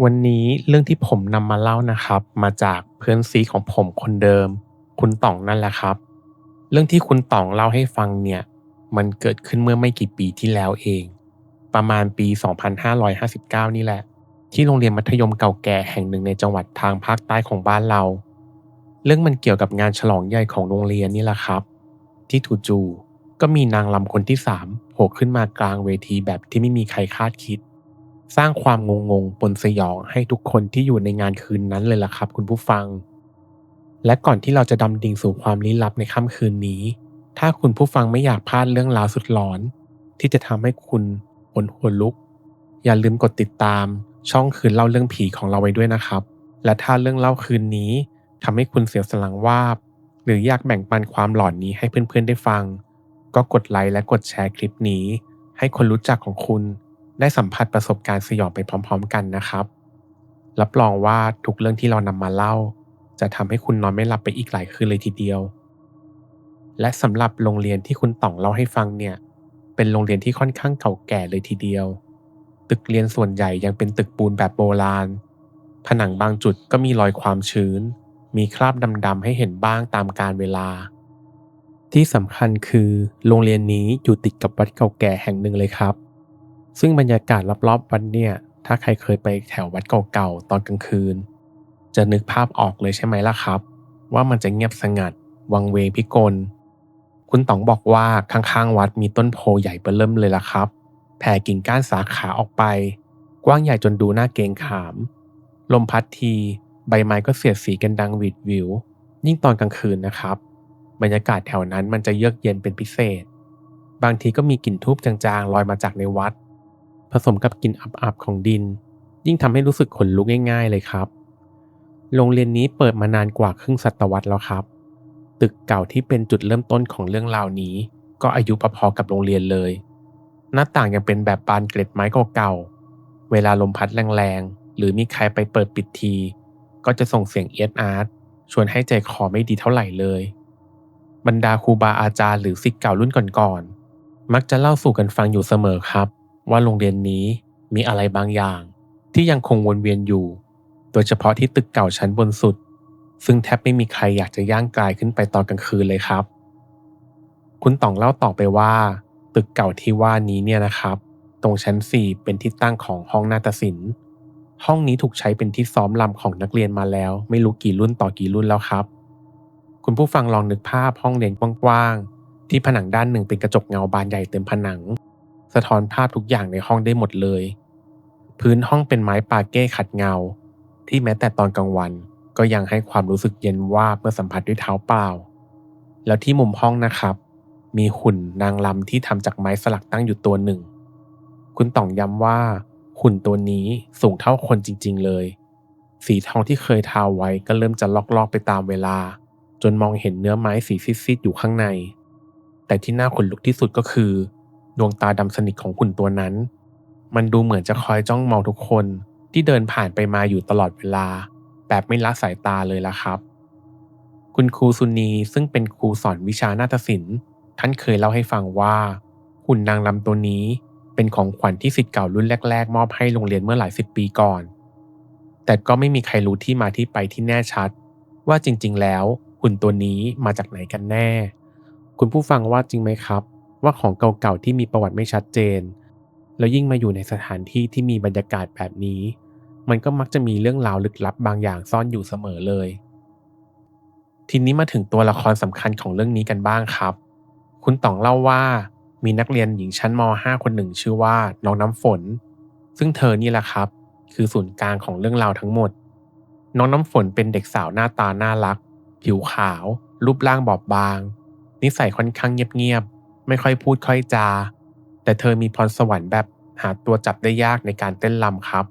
วันนี้เรื่องที่ผมนำมาเล่านะครับ มาจากเพื่อนซีของผมคนเดิม คุณต่องนั่นแหละครับ เรื่องที่คุณต่องเล่าให้ฟังเนี่ย มันเกิดขึ้นเมื่อไม่กี่ปีที่แล้วเอง ประมาณปี 2559 นี่แหละ ที่โรงเรียนมัธยมเก่าแก่แห่งหนึ่งในจังหวัดทางภาคใต้ของบ้านเรา เรื่องมันเกี่ยวกับงานฉลองใหญ่ของโรงเรียนนี่แหละครับ ที่จู่ๆก็มีนางลำคนที่สามโผล่ขึ้นมากลางเวทีแบบที่ไม่มีใครคาดคิด สร้างความงงงๆปนสยองให้ทุกคนที่อยู่ในงานคืนนั้นเลยล่ะครับ คุณผู้ฟัง และก่อนที่เราจะดำดิ่งสู่ความลี้ลับในค่ำคืนนี้ ถ้าคุณผู้ฟังไม่อยากพลาดเรื่องราวสุดหลอน ที่จะทำให้คุณขนหัวลุก อย่าลืมกดติดตามช่องคืนเล่าเรื่องผีของเราไว้ด้วยนะครับ และถ้าเรื่องเล่าคืนนี้ทำให้คุณเสียวสลังวาบ หรืออยากแบ่งปันความหลอนนี้ให้เพื่อนๆได้ฟัง ก็กดไลค์และกดแชร์คลิปนี้ ให้คนรู้จักของคุณ ได้สัมผัสประสบการณ์สยองไปพร้อม ๆ กันนะครับ รับรองว่าทุกเรื่องที่เรานำมาเล่า จะทำให้คุณนอนไม่หลับไปอีกหลายคืนเลยทีเดียว และสำหรับโรงเรียนที่คุณต่องเล่าให้ฟังเนี่ย เป็นโรงเรียนที่ค่อนข้างเก่าแก่เลยทีเดียว ตึกเรียนส่วนใหญ่ยังเป็นตึกปูนแบบโบราณ ผนังบางจุดก็มีรอยความชื้น มีคราบดำๆให้เห็นบ้างตามกาลเวลาที่สำคัญคือโรงเรียนนี้อยู่ติดกับวัดเก่าแก่แห่งหนึ่งเลยครับ ซึ่งบรรยากาศรอบๆวัดเนี่ย ถ้าใครเคยไปแถววัดเก่าๆตอนกลางคืน จะนึกภาพออกเลยใช่ไหมล่ะครับ ว่ามันจะเงียบสงัด วังเวงพิกล คุณต๋องบอกว่าข้างๆวัดมีต้นโพใหญ่เบิ่มเลิมเลยล่ะครับ แผ่กิ่งก้านสาขาออกไป กว้างใหญ่จนดูน่าเกรงขาม ลมพัดที ใบไม้ก็เสียดสีกันดังวิดวิว ยิ่งตอนกลางคืนนะครับ บรรยากาศแถวนั้นมันจะเยือกเย็นเป็นพิเศษ บางทีก็มีกลิ่นทูบจางๆลอยมาจากในวัด ผสมกับกลิ่นอับๆของดิน ยิ่งทำให้รู้สึกขนลุกง่าย ๆ เลยครับ โรงเรียนนี้เปิดมานานกว่าครึ่งศตวรรษแล้วครับ ตึกเก่าที่เป็นจุดเริ่มต้นของเรื่องราวนี้ ก็อายุพอๆกับโรงเรียนเลย หน้าต่างยังเป็นแบบบานเกล็ดไม้เก่าๆเวลาลมพัดแรงๆหรือมีใครไปเปิดปิดที ก็จะส่งเสียงเอียดอาร์ตชวนให้ใจคอไม่ดีเท่าไหร่เลย บรรดาครูบาอาจารย์หรือศิษย์เก่ารุ่นก่อนๆมักจะเล่าสู่กันฟังอยู่เสมอครับ ว่าโรงเรียนนี้มีอะไรบางอย่าง ที่ยังคงวนเวียนอยู่ โดยเฉพาะที่ตึกเก่าชั้นบนสุด ซึ่งแทบไม่มีใครอยากจะย่างกายขึ้นไปตอนกลางคืนเลยครับ คุณต่องเล่าต่อไปว่า ตึกเก่าที่ว่านี้เนี่ยนะครับ ตรงชั้น 4 เป็นที่ตั้งของห้องนาฏศิลป์ ห้องนี้ถูกใช้เป็นที่ซ้อมลำของนักเรียนมาแล้ว ไม่รู้กี่รุ่นต่อกี่รุ่นแล้วครับ คุณผู้ฟังลองนึกภาพห้องเรียนกว้างๆที่ผนังด้านหนึ่งเป็นกระจกเงาบานใหญ่เต็มผนัง สะท้อนภาพทุกอย่างในห้องได้หมดเลย พื้นห้องเป็นไม้ปาเก้ขัดเงา ที่แม้แต่ตอนกลางวันก็ยังให้ความรู้สึกเย็นว่าเมื่อสัมผัสด้วยเท้าเปล่า แล้วที่มุมห้องนะครับ มีหุ่นนางลำที่ทำจากไม้สลักตั้งอยู่ตัวหนึ่ง คุณต่องย้ำว่า หุ่นตัวนี้สูงเท่าคนจริง ๆ เลย สีทองที่เคยทาไว้ก็เริ่มจะลอกๆไปตามเวลา จนมองเห็นเนื้อไม้สีซีดๆอยู่ข้างใน แต่ที่น่าขนลุกที่สุดก็คือ ดวงตาดำสนิทของหุ่นตัวนั้น มันดูเหมือนจะคอยจ้องมองทุกคนที่เดินผ่านไปมาอยู่ตลอดเวลา แบบไม่ละสายตาเลยล่ะครับ คุณครูสุนีซึ่งเป็นครูสอนวิชานาฏศิลป์ท่านเคยเล่าให้ฟังว่าหุ่นนางลำตัวนี้เป็นของขวัญที่สิทธิ์เก่ารุ่นแรก ๆ มอบให้โรงเรียนเมื่อหลายสิบปีก่อน แต่ก็ไม่มีใครรู้ที่มาที่ไปที่แน่ชัด ว่าจริง ๆ แล้วหุ่นตัวนี้มาจากไหนกันแน่ คุณผู้ฟังว่าจริงไหมครับ ว่าของเก่าๆที่มีประวัติไม่ชัดเจน แล้วยิ่งมาอยู่ในสถานที่ที่มีบรรยากาศแบบนี้ มันก็มักจะมีเรื่องราวลึกลับบางอย่างซ่อนอยู่เสมอเลย ทีนี้มาถึงตัวละครสำคัญของเรื่องนี้กันบ้างครับ คุณต่องเล่าว่ามีนักเรียนหญิงชั้นม .5 คนหนึ่งชื่อว่าน้องน้ำฝน ซึ่งเธอนี่แหละครับ คือศูนย์กลางของเรื่องราวทั้งหมด น้องน้ำฝนเป็นเด็กสาวหน้าตาน่ารัก ผิวขาว รูปร่างบอบบาง นิสัยค่อนข้างเงียบ ไม่ค่อยพูดค่อยจา แต่เธอมีพรสวรรค์แบบหาตัวจับได้ยากในการเต้นรำครับ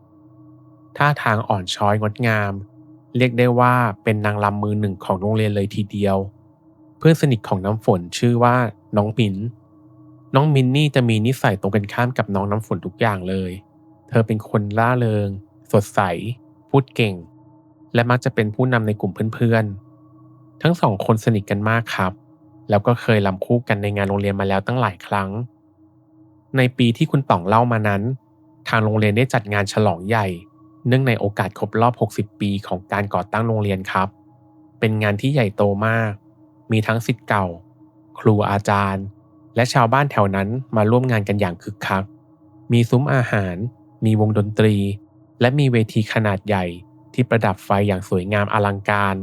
ท่าทางอ่อนช้อยงดงาม เรียกได้ว่าเป็นนางรำมือหนึ่งของโรงเรียนเลยทีเดียว เพื่อนสนิทของน้ำฝนชื่อว่าน้องมิน น้องมินนี่จะมีนิสัยตรงกันข้ามกับน้องน้ำฝนทุกอย่างเลย เธอเป็นคนล่าเริง สดใส พูดเก่ง และมักจะเป็นผู้นำในกลุ่มเพื่อนๆ ทั้งสองคนสนิทกันมากครับ แล้วก็เคยลำคู่กันในงานโรงเรียนมาแล้วตั้งหลายครั้ง ในปีที่คุณต่องเล่ามานั้น ทางโรงเรียนได้จัดงานฉลองใหญ่ เนื่องในโอกาสครบรอบ 60 ปีของการก่อตั้งโรงเรียนครับ เป็นงานที่ใหญ่โตมาก มีทั้งสิทธิ์เก่า ครูอาจารย์ และชาวบ้านแถวนั้นมาร่วมงานกันอย่างคึกคัก มีซุ้มอาหาร มีวงดนตรี และมีเวทีขนาดใหญ่ที่ประดับไฟอย่างสวยงามอลังการ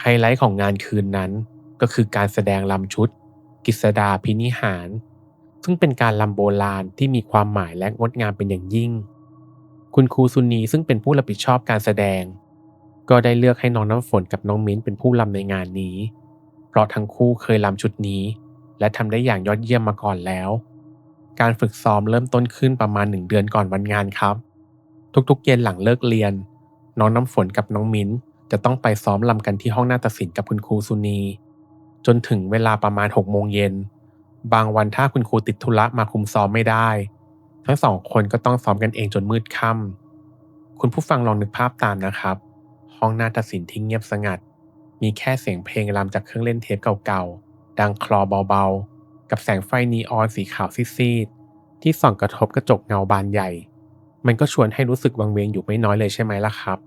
ไฮไลท์ของงานคืนนั้น ก็คือการแสดงลำชุด กิษดาพินิหาร ซึ่งเป็นการลำโบราณที่มีความหมายและงดงามเป็นอย่างยิ่ง คุณครูซุนีซึ่งเป็นผู้รับผิดชอบการแสดง ก็ได้เลือกให้น้องน้ำฝนกับน้องมิ้นเป็นผู้ลำในงานนี้ เพราะทั้งคู่เคยลำชุดนี้ และทำได้อย่างยอดเยี่ยมมาก่อนแล้ว การฝึกซ้อมเริ่มต้นขึ้นประมาณหนึ่งเดือนก่อนวันงานครับ ทุกๆ เย็นหลังเลิกเรียน น้องน้ำฝนกับน้องมิ้นจะต้องไปซ้อมลำกันที่ห้องนาฏศิลป์กับคุณครูซุนี จนถึงเวลาประมาณ6โมงเย็น บางวันถ้าคุณครูติดธุระมาคุมซ้อมไม่ได้ ทั้งสองคนก็ต้องซ้อมกันเองจนมืดค่ำคุณผู้ฟังลองนึกภาพตามนะครับ ห้องนาฏศิลป์ที่เงียบสงัด มีแค่เสียงเพลงรำจากเครื่องเล่นเทปเก่าๆ ดังคลอเบาๆ กับแสงไฟนีออนสีขาวซีดๆ ที่ส่องกระทบกระจกเงาบานใหญ่ มันก็ชวนให้รู้สึกวังเวงอยู่ไม่น้อยเลยใช่ไหมล่ะครับ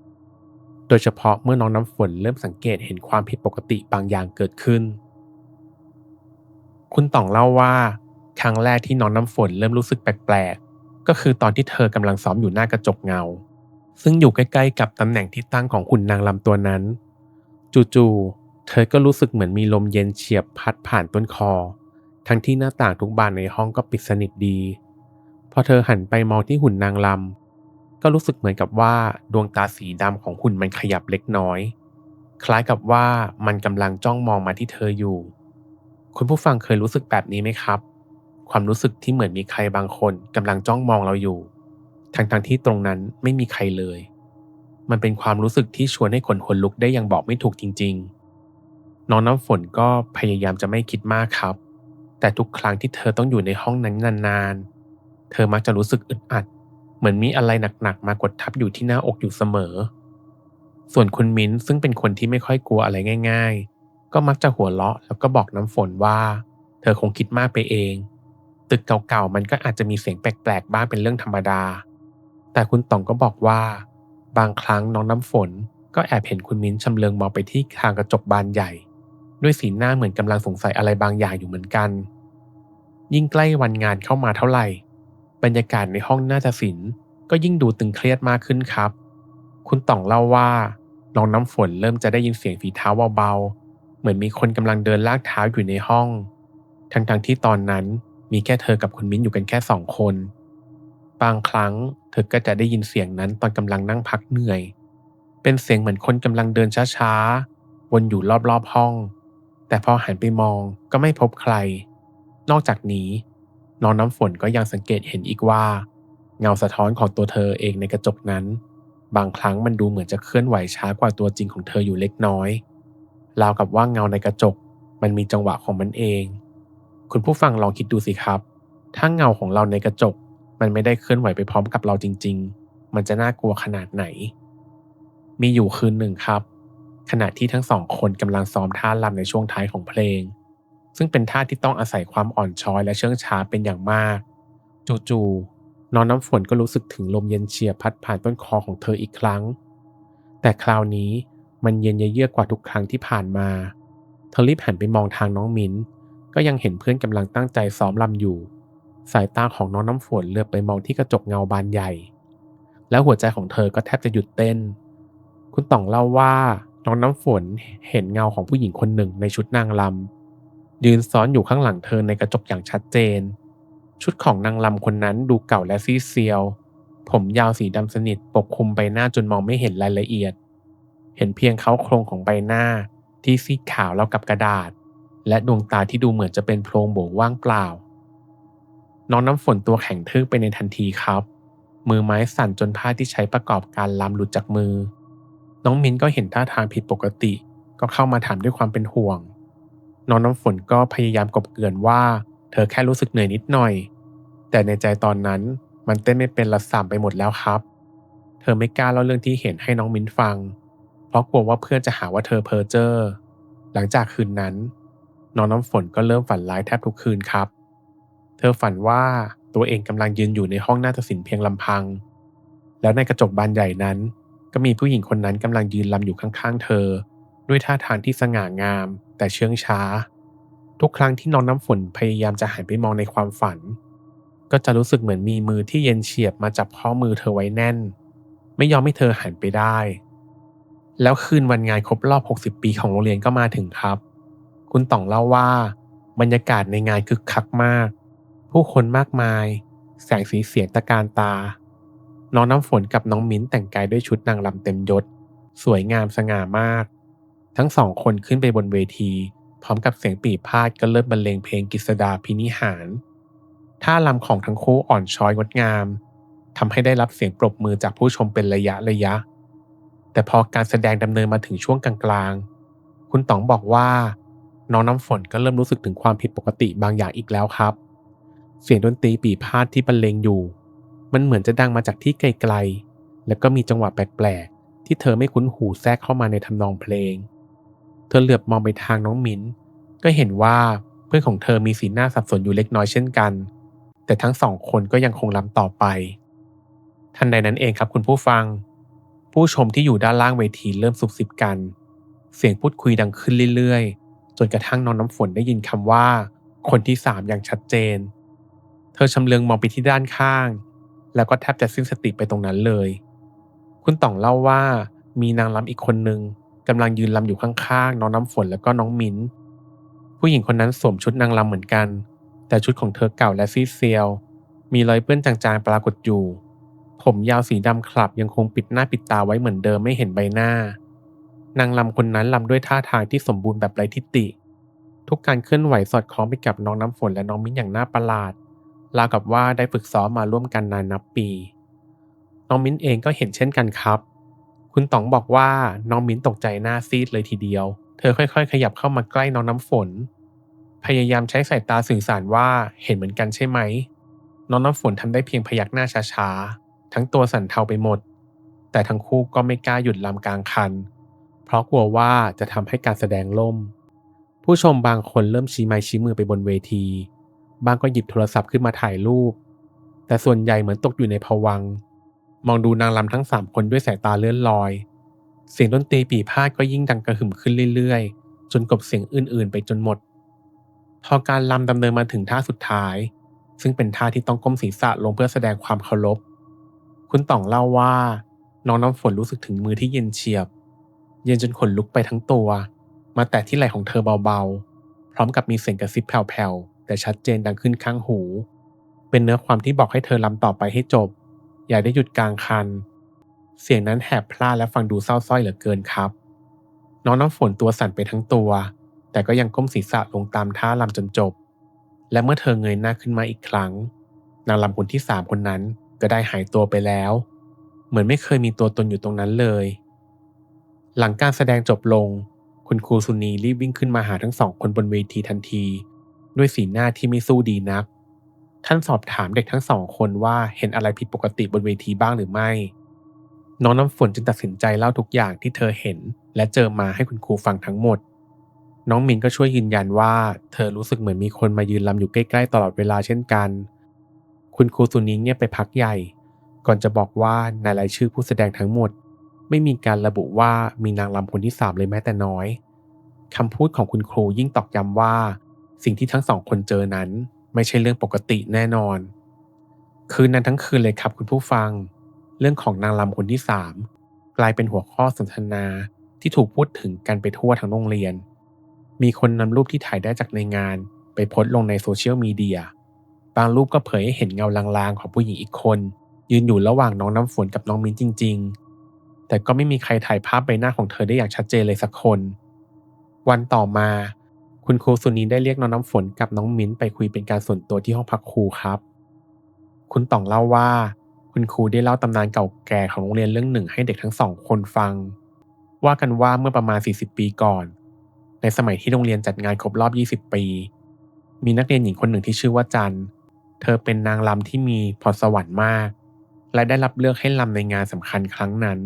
โดยเฉพาะเมื่อน้องน้ำฝนเริ่มสังเกตเห็นความผิดปกติบางอย่างเกิดขึ้น คุณต่องเล่าว่าครั้งแรกที่น้องน้ำฝนเริ่มรู้สึกแปลกๆ ก็คือตอนที่เธอกำลังซ้อมอยู่หน้ากระจกเงา ซึ่งอยู่ใกล้ๆ กับตำแหน่งที่ตั้งของหุ่นนางลำตัวนั้น จู่ๆ เธอก็รู้สึกเหมือนมีลมเย็นเฉียบพัดผ่านต้นคอ ทั้งที่หน้าต่างทุกบานในห้องก็ปิดสนิทดี พอเธอหันไปมองที่หุ่นนางลำก็รู้สึกเหมือนกับว่าดวงตาสีดำของหุ่นมันขยับเล็กน้อย คล้ายกับว่ามันกำลังจ้องมองมาที่เธออยู่ คุณผู้ฟังเคยรู้สึกแบบนี้ไหมครับ ความรู้สึกที่เหมือนมีใครบางคนกำลังจ้องมองเราอยู่ ทั้งๆทที่ตรงนั้นไม่มีใครเลย มันเป็นความรู้สึกที่ชวนให้ขนขนลุกได้อย่างบอกไม่ถูกจริง ๆ น้องน้ำฝนก็พยายามจะไม่คิดมากครับ แต่ทุกครั้งที่เธอต้องอยู่ในห้องนั้นนานๆ เธอมักจะรู้สึกอึดอัด เหมือนมีอะไรหนักๆ มากดทับอยู่ที่หน้าอกอยู่เสมอ ส่วนคุณมิ้นซึ่งเป็นคนที่ไม่ค่อยกลัวอะไรง่าย ๆ ก็มักจะหัวเราะแล้วก็บอกน้ำฝนว่า เธอคงคิดมากไปเอง ตึกเก่าๆมันก็อาจจะมีเสียงแปลกๆบ้างเป็นเรื่องธรรมดา แต่คุณต๋องก็บอกว่า บางครั้งน้องน้ำฝน ก็แอบเห็นคุณมิ้นชำเลืองมองไปที่ทางกระจกบานใหญ่ ด้วยสีหน้าเหมือนกำลังสงสัยอะไรบางอย่างอยู่เหมือนกัน ยิ่งใกล้วันงานเข้ามาเท่าไหร่ บรรยากาศในห้องน่าจะศิลป์ก็ยิ่งดูตึงเครียดมากขึ้นครับ คุณต่องเล่าว่าน้องน้ำฝนเริ่มจะได้ยินเสียงฝีเท้าเบา เหมือนมีคนกำลังเดินลากเท้าอยู่ในห้อง ทั้งๆทที่ตอนนั้นมีแค่เธอกับคุณมิ้นอยู่กันแค่สองคน บางครั้งเธอก็จะได้ยินเสียงนั้นตอนกำลังนั่งพักเหนื่อย เป็นเสียงเหมือนคนกำลังเดินช้าๆ วนอยู่รอบๆห้อง แต่พอหันไปมองก็ไม่พบใคร นอกจากนี้น้องน้ำฝนก็ยังสังเกตเห็นอีกว่า เงาสะท้อนของตัวเธอเองในกระจกนั้น บางครั้งมันดูเหมือนจะเคลื่อนไหวช้ากว่าตัวจริงของเธออยู่เล็กน้อย ราวกับว่าเงาในกระจก มันมีจังหวะของมันเอง คุณผู้ฟังลองคิดดูสิครับ ถ้าเงาของเราในกระจก มันไม่ได้เคลื่อนไหวไปพร้อมกับเราจริง ๆ มันจะน่ากลัวขนาดไหน มีอยู่คืนหนึ่งครับ ขณะที่ทั้งสองคนกำลังซ้อมท่าลำในช่วงท้ายของเพลง ซึ่งเป็นท่าที่ต้องอาศัยความอ่อนช้อยและเชื่องช้าเป็นอย่างมากจู่ๆน้องน้ำฝนก็รู้สึกถึงลมเย็นเฉียบพัดผ่านต้นคอของเธออีกครั้ง แต่คราวนี้ มันเย็นเยือกกว่าทุกครั้งที่ผ่านมาเธอรีบหันไปมองทางน้องมิ้น ก็ยังเห็นเพื่อนกำลังตั้งใจซ้อมลำอยู่ สายตาของน้องน้ำฝนเลือบไปมองที่กระจกเงาบานใหญ่ แล้วหัวใจของเธอก็แทบจะหยุดเต้น คุณต่องเล่าว่าน้องน้ำฝนเห็นเงาของผู้หญิงคนหนึ่งในชุดนางลำยืนซ้อนอยู่ข้างหลังเธอในกระจกอย่างชัดเจน ชุดของนางลำคนนั้นดูเก่าและซีเซียว ผมยาวสีดำสนิทปกคลุมใบหน้าจนมองไม่เห็นรายละเอียด เห็นเพียงเขาโครงของใบหน้าที่ซีดขาวแล้วกับกระดาษ และดวงตาที่ดูเหมือนจะเป็นโพรงโบว่างเปล่า น้องน้ำฝนตัวแข็งทึกไปในทันทีครับ มือไม้สั่นจนผ้าที่ใช้ประกอบการลำหลุดจากมือ น้องมิ้นก็เห็นท่าทางผิดปกติ ก็เข้ามาถามด้วยความเป็นห่วง น้องน้ำฝนก็พยายามกบเกือนว่า เธอแค่รู้สึกเหนื่อยนิดหน่อย แต่ในใจตอนนั้นมันเต้นไม่เป็นละสามไปหมดแล้วครับ เธอไม่กล้าเล่าเรื่องที่เห็นให้น้องมิ้นฟัง เพราะกลัวว่าเพื่อนจะหาว่าเธอเพ้อเจ้อหลังจากคืนนั้น น้องน้ำฝนก็เริ่มฝันร้ายแทบทุกคืนครับ เธอฝันว่าตัวเองกำลังยืนอยู่ในห้องหน้าฏศิลป์เพียงลำพัง แล้วในกระจกบานใหญ่นั้น ก็มีผู้หญิงคนนั้นกำลังยืนลำอยู่ข้างๆ เธอ ด้วยท่าทางที่สง่างาม แต่เชื่องช้า ทุกครั้งที่น้องน้ำฝนพยายามจะหันไปมองในความฝัน ก็จะรู้สึกเหมือนมีมือที่เย็นเฉียบมาจับข้อมือเธอไว้แน่น ไม่ยอมให้เธอหันไปได้ แล้วคืนวันงานครบรอบ 60 ปีของโรงเรียนก็มาถึงครับ คุณต่องเล่าว่า บรรยากาศในงานคึกคักมาก ผู้คนมากมาย แสงสีเสียงตะการตา น้องน้ำฝนกับน้องมิ้นแต่งกายด้วยชุดนางรำเต็มยศ สวยงามสง่ามาก ทั้งสองคนขึ้นไปบนเวที พร้อมกับเสียงปีพาดก็เริ่มบรรเลงเพลงกฤษดาพินิหารท่าลำของทั้งคู่อ่อนช้อยงดงามทำให้ได้รับเสียงปรบมือจากผู้ชมเป็นระยะระยะ แต่พอการแสดงดำเนินมาถึงช่วงกลางๆ คุณต๋องบอกว่า น้องน้ำฝนก็เริ่มรู้สึกถึงความผิดปกติบางอย่างอีกแล้วครับ เสียงดนตรีปีพาดที่บรรเลงอยู่ มันเหมือนจะดังมาจากที่ไกลๆ แล้วก็มีจังหวะแปลกๆ ที่เธอไม่คุ้นหูแทรกเข้ามาในทำนองเพลง เธอเหลือบมองไปทางน้องมิ้นก็เห็นว่าเพื่อนของเธอมีสีหน้าสับสนอยู่เล็กน้อยเช่นกัน แต่ทั้งสองคนก็ยังคงลำต่อไป ทันใดนั้นเองครับคุณผู้ฟัง ผู้ชมที่อยู่ด้านล่างเวทีเริ่มสุบสิบกัน เสียงพูดคุยดังขึ้นเรื่อยๆ จนกระทั่งน้องน้ำฝนได้ยินคำว่า คนที่สามอย่างชัดเจน เธอชำเลืองมองไปที่ด้านข้าง แล้วก็แทบจะสิ้นสติไปตรงนั้นเลย คุณต่องเล่าว่ามีนางรำอีกคนนึงกำลังยืนรำอยู่ข้างๆ น้องน้ำฝนแล้วก็น้องมิ้น ผู้หญิงคนนั้นสวมชุดนางรำเหมือนกัน แต่ชุดของเธอเก่าและซีดเซียว มีรอยเปื้อนจางๆปรากฏอยู่ ผมยาวสีดำคลับยังคงปิดหน้าปิดตาไว้เหมือนเดิมไม่เห็นใบหน้า นางลำคนนั้นลำด้วยท่าทางที่สมบูรณ์แบบไร้ทิฏฐิทุกการเคลื่อนไหวสอดคล้องไปกับน้องน้ำฝนและน้องมิ้นอย่างน่าประหลาดราวกับว่าได้ฝึกซ้อมมาร่วมกันนานนับปี น้องมิ้นเองก็เห็นเช่นกันครับ คุณต๋องบอกว่าน้องมิ้นตกใจหน้าซีดเลยทีเดียว เธอค่อยๆ ขยับเข้ามาใกล้น้องน้ำฝน พยายามใช้สายตาสื่อสารว่าเห็นเหมือนกันใช่ไหม น้องน้ำฝนทำได้เพียงพยักหน้าช้าๆ ทั้งตัวสั่นเทาไปหมด แต่ทั้งคู่ก็ไม่กล้าหยุดลำกลางคัน เพราะกลัวว่าจะทำให้การแสดงล่ม ผู้ชมบางคนเริ่มชี้ไม้ชี้มือไปบนเวที บางก็หยิบโทรศัพท์ขึ้นมาถ่ายรูป แต่ส่วนใหญ่เหมือนตกอยู่ในภวัง มองดูนางรำทั้งสามคนด้วยสายตาเลื่อนลอย เสียงดนตรีปีพาดก็ยิ่งดังกระหึ่มขึ้นเรื่อยๆ จนกลบเสียงอื่นๆ ไปจนหมดพอการลำดำเนินมาถึงท่าสุดท้าย ซึ่งเป็นท่าที่ต้องก้มศีรษะลงเพื่อแสดงความเคารพ คุณต่องเล่าว่า น้องน้ำฝนรู้สึกถึงมือที่เย็นเฉียบ เย็นจนขนลุกไปทั้งตัว มาแตะที่ไหล่ของเธอเบาๆ พร้อมกับมีเสียงกระซิบแผ่วๆ แต่ชัดเจนดังขึ้นข้างหู เป็นเนื้อความที่บอกให้เธอลำต่อไปให้จบ อย่าได้หยุดกลางคัน เสียงนั้นแหบพล่าและฟังดูเศร้าส้อยเหลือเกินครับ น้องน้ำฝนตัวสั่นไปทั้งตัว แต่ก็ยังก้มศีรษะลงตามท่าลำจนจบ และเมื่อเธอเงยหน้าขึ้นมาอีกครั้ง นางลำคนที่สามคนนั้น ก็ได้หายตัวไปแล้ว เหมือนไม่เคยมีตัวตนอยู่ตรงนั้นเลย หลังการแสดงจบลง คุณครูสุนีรีบวิ่งขึ้นมาหาทั้งสองคนบนเวทีทันที ด้วยสีหน้าที่ไม่สู้ดีนัก ท่านสอบถามเด็กทั้งสองคนว่าเห็นอะไรผิดปกติบนเวทีบ้างหรือไม่ น้องน้ำฝนจึงตัดสินใจเล่าทุกอย่างที่เธอเห็น และเจอมาให้คุณครูฟังทั้งหมดน้องมินก็ช่วยยืนยันว่า เธอรู้สึกเหมือนมีคนมายืนลำอยู่ใกล้ ๆ ตลอดเวลาเช่นกัน คุณครูสุนีเงียบไปพักใหญ่ ก่อนจะบอกว่าในรายชื่อผู้แสดงทั้งหมด ไม่มีการระบุว่ามีนางรำคนที่สามเลยแม้แต่น้อยคำพูดของคุณครูยิ่งตอกย้ำว่า สิ่งที่ทั้งสองคนเจอนั้น ไม่ใช่เรื่องปกติแน่นอน คืนนั้นทั้งคืนเลยครับคุณผู้ฟัง เรื่องของนางรำคนที่สามกลายเป็นหัวข้อสนทนาที่ถูกพูดถึงกันไปทั่วทั้งโรงเรียน มีคนนำรูปที่ถ่ายได้จากในงาน ไปโพสต์ลงในโซเชียลมีเดีย บางรูปก็เผยให้เห็นเงาลางๆของผู้หญิงอีกคน ยืนอยู่ระหว่างน้องน้ำฝนกับน้องมิ้นจริง ๆ แต่ก็ไม่มีใครถ่ายภาพใบหน้าของเธอได้อย่างชัดเจนเลยสักคน วันต่อมา คุณครูสุนีได้เรียกน้องน้ำฝนกับน้องมิ้นไปคุยเป็นการส่วนตัวที่ห้องพักครูครับ คุณต่องเล่าว่า คุณครูได้เล่าตำนานเก่าแก่ของโรงเรียนเรื่องหนึ่งให้เด็กทั้งสองคนฟัง ว่ากันว่าเมื่อประมาณ 40 ปีก่อน ในสมัยที่โรงเรียนจัดงานครบรอบ 20 ปี มีนักเรียนหญิงคนหนึ่งที่ชื่อว่าจัน เธอเป็นนางรำที่มีพรสวรรค์มาก และได้รับเลือกให้รำในงานสำคัญครั้งนั้น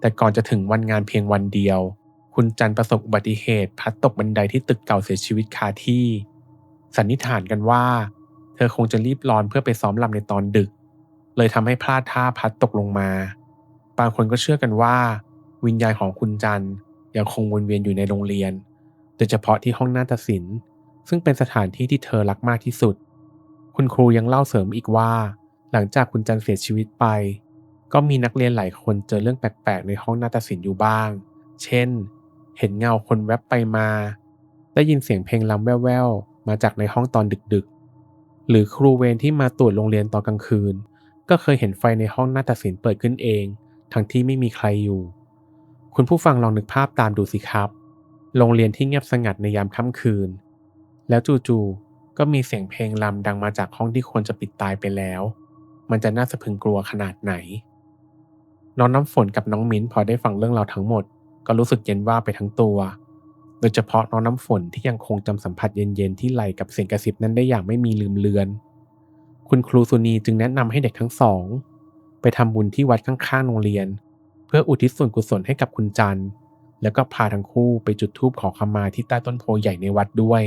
แต่ก่อนจะถึงวันงานเพียงวันเดียว คุณจันประสบอุบัติเหตุพลัดตกบันไดที่ตึกเก่าเสียชีวิตคาที่ สันนิษฐานกันว่า เธอคงจะรีบร้อนเพื่อไปซ้อมรำในตอนดึก เลยทำให้พลาดท่าพัดตกลงมา บางคนก็เชื่อกันว่า วิญญาณของคุณจันยังคงวนเวียนอยู่ในโรงเรียน โดยเฉพาะที่ห้องนาฏศิลป์ซึ่งเป็นสถานที่ที่เธอรักมากที่สุด คุณครูยังเล่าเสริมอีกว่า หลังจากคุณจันเสียชีวิตไป ก็มีนักเรียนหลายคนเจอเรื่องแปลกๆในห้องนาฏศิลป์อยู่บ้าง เช่น เห็นเงาคนแวบไปมา ได้ยินเสียงเพลงลำแว่วๆ มาจากในห้องตอนดึกๆ หรือครูเวรที่มาตรวจโรงเรียนตอนกลางคืน ก็เคยเห็นไฟในห้องนาฏศิลป์เปิดขึ้นเอง ทั้งที่ไม่มีใครอยู่ คุณผู้ฟังลองนึกภาพตามดูสิครับ โรงเรียนที่เงียบสงัดในยามค่ำคืน แล้วจู่ๆ ก็มีเสียงเพลงลำดังมาจากห้องที่ควรจะปิดตายไปแล้ว มันจะน่าสะพรึงกลัวขนาดไหน น้องน้ำฝนกับน้องมิ้นพอได้ฟังเรื่องราวทั้งหมด ก็รู้สึกเย็นว่าไปทั้งตัว โดยเฉพาะน้องน้ำฝนที่ยังคงจำสัมผัสเย็นๆที่ไหลกับเสียงกระซิบนั้นได้อย่างไม่มีลืมเลือน คุณครูสุนีจึงแนะนำให้เด็กทั้งสอง ไปทำบุญที่วัดข้างๆโรงเรียน เพื่ออุทิศส่วนกุศลให้กับคุณจันทร์แล้วก็พาทั้งคู่ไปจุดธูปขอขมาที่ใต้ต้นโพใหญ่ในวัดด้วย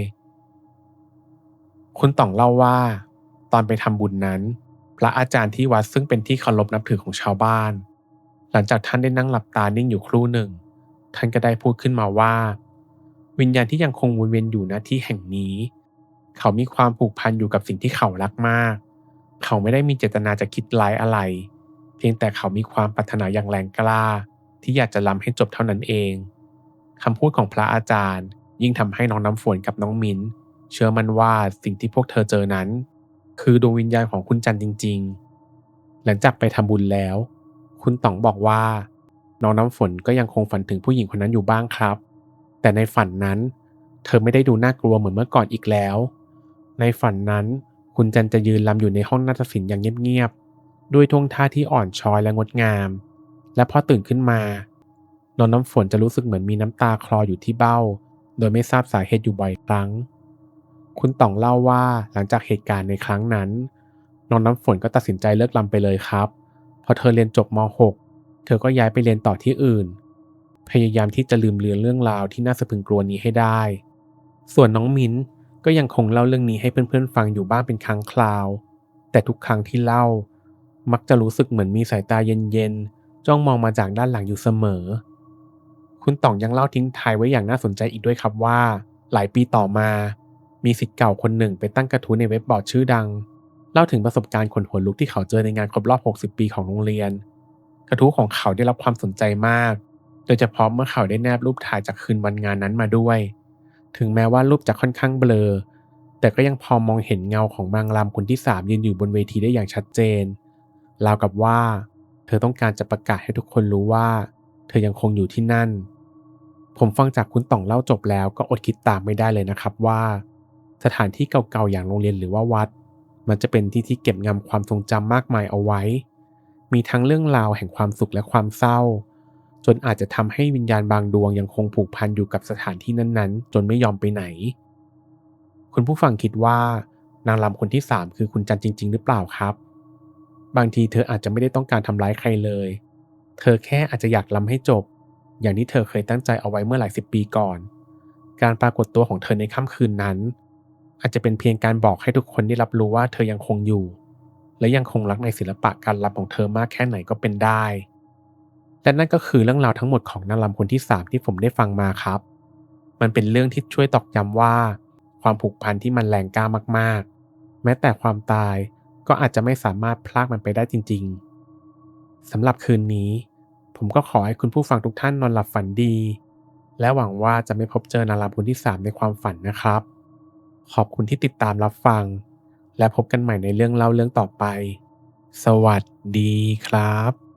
คุณต่องเล่าว่า ตอนไปทำบุญนั้น พระอาจารย์ที่วัดซึ่งเป็นที่เคารพนับถือของชาวบ้าน หลังจากท่านได้นั่งหลับตานิ่งอยู่ครู่หนึ่ง ท่านก็ได้พูดขึ้นมาว่า วิญญาณที่ยังคงวนเวียนอยู่ณที่แห่งนี้ เขามีความผูกพันอยู่กับสิ่งที่เขารักมาก เขาไม่ได้มีเจตนาจะคิดร้ายอะไร เพียงแต่เขามีความปรารถนาอย่างแรงกล้า ที่อยากจะล้ำให้จบเท่านั้นเองคำพูดของพระอาจารย์ยิ่งทำให้น้องน้ำฝนกับน้องมิ้น เชื่อมั่นว่าสิ่งที่พวกเธอเจอนั้น คือดวงวิญญาณของคุณจันจริง ๆ หลังจากไปทำบุญแล้ว คุณต๋องบอกว่าน้องน้ำฝนก็ยังคงฝันถึงผู้หญิงคนนั้นอยู่บ้างครับ แต่ในฝันนั้น เธอไม่ได้ดูน่ากลัวเหมือนเมื่อก่อนอีกแล้ว ในฝันนั้นคุณจันจะยืนลำอยู่ในห้องนาฏศิลป์อย่างเงียบๆ ด้วยท่วงท่าที่อ่อนช้อยและงดงาม และพอตื่นขึ้นมา น้องน้ำฝนจะรู้สึกเหมือนมีน้ำตาคลออยู่ที่เบ้า โดยไม่ทราบสาเหตุอยู่บ่อยครั้ง คุณต่องเล่าว่าหลังจากเหตุการณ์ในครั้งนั้น น้องน้ำฝนก็ตัดสินใจเลิกลำไปเลยครับ พอเธอเรียนจบม .6 เธอก็ย้ายไปเรียนต่อที่อื่น พยายามที่จะลืมเลือนเรื่องราวที่น่าสะพรึงกลัวนี้ให้ได้ ส่วนน้องมิ้นก็ยังคงเล่าเรื่องนี้ให้เพื่อนๆฟังอยู่บ้างเป็นครั้งคราว แต่ทุกครั้งที่เล่า มักจะรู้สึกเหมือนมีสายตาเย็นๆจ้องมองมาจากด้านหลังอยู่เสมอ คุณต่องยังเล่าทิ้งท้ายไว้อย่างน่าสนใจอีกด้วยครับว่า หลายปีต่อมา มีสิทธิ์เก่าคนหนึ่งไปตั้งกระทู้ในเว็บบอร์ดชื่อดัง เล่าถึงประสบการณ์ขนหัวลุกที่เขาเจอในงานครบรอบ 60 ปีของโรงเรียน กระทู้ของเขาได้รับความสนใจมาก โดยเฉพาะเมื่อเขาได้แนบรูปถ่ายจากคืนวันงานนั้นมาด้วย ถึงแม้ว่ารูปจะค่อนข้างเบลอ แต่ก็ยังพอมองเห็นเงาของบางรำคนที่สามยืนอยู่บนเวทีได้อย่างชัดเจน ราวกับว่า เธอต้องการจะประกาศให้ทุกคนรู้ว่า เธอยังคงอยู่ที่นั่นผมฟังจากคุณต่องเล่าจบแล้วก็อดคิดตามไม่ได้เลยนะครับว่า สถานที่เก่าๆอย่างโรงเรียนหรือว่าวัด มันจะเป็นที่ที่เก็บงำความทรงจำมากมายเอาไว้ มีทั้งเรื่องราวแห่งความสุขและความเศร้า จนอาจจะทำให้วิญญาณบางดวงยังคงผูกพันอยู่กับสถานที่นั้นๆ จนไม่ยอมไปไหน คุณผู้ฟังคิดว่านางรำคนที่สามคือคุณจันจริง ๆ หรือเปล่าครับ บางทีเธออาจจะไม่ได้ต้องการทำร้ายใครเลย เธอแค่อาจจะอยากรำให้จบ อย่างที่เธอเคยตั้งใจเอาไว้เมื่อหลายสิบปีก่อน การปรากฏตัวของเธอในค่ำคืนนั้น อาจจะเป็นเพียงการบอกให้ทุกคนได้รับรู้ว่าเธอยังคงอยู่ และยังคงรักในศิลปะการรำของเธอมากแค่ไหนก็เป็นได้ และนั่นก็คือเรื่องราวทั้งหมดของนางรำคนที่สามที่ผมได้ฟังมาครับ มันเป็นเรื่องที่ช่วยตอกย้ำว่า ความผูกพันที่มันแรงกล้ามากๆ แม้แต่ความตายก็อาจจะไม่สามารถพลากมันไปได้จริง ๆสำหรับคืนนี้ ผมก็ขอให้คุณผู้ฟังทุกท่านนอนหลับฝันดี และหวังว่าจะไม่พบเจอนางรำคนที่สามในความฝันนะครับ ขอบคุณที่ติดตามรับฟัง และพบกันใหม่ในเรื่องเล่าเรื่องต่อไป สวัสดีครับ